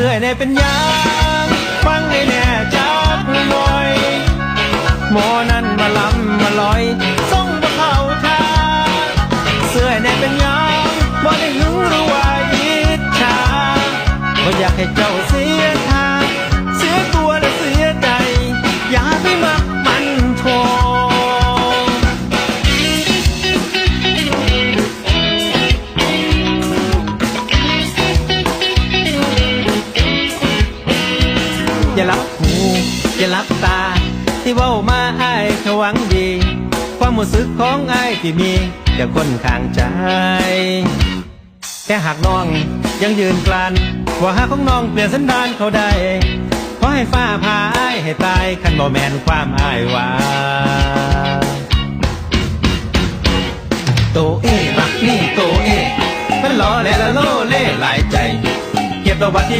ตือยในเป็นหยังฟังให้แน่จักหน่อยหมอนั้นมาลำมาลอยส่งบ่เข้าทางเสื้อในเป็นหยังบ่ได้หึงหรือว่าอิจฉาบ่อยากให้เจ้าเสียทา อย่ารับหูอย่ารับตา ที่เว้ามาอ้ายเขาหวังดี ความรู้สึกของอ้ายที่มีแต่คนข้างใจ แต่หากน้องยังยืนกลันว่าหากของน้องเปลี่ยนสันดานเขาได้ขอให้ฟ้าพาอ้ายให้ตายคันบ่แมนความอ้ายว่าโตเอบักนี่โตเอมันล้อและละโลเล่หลายใจ เก็บดอกบัตรที่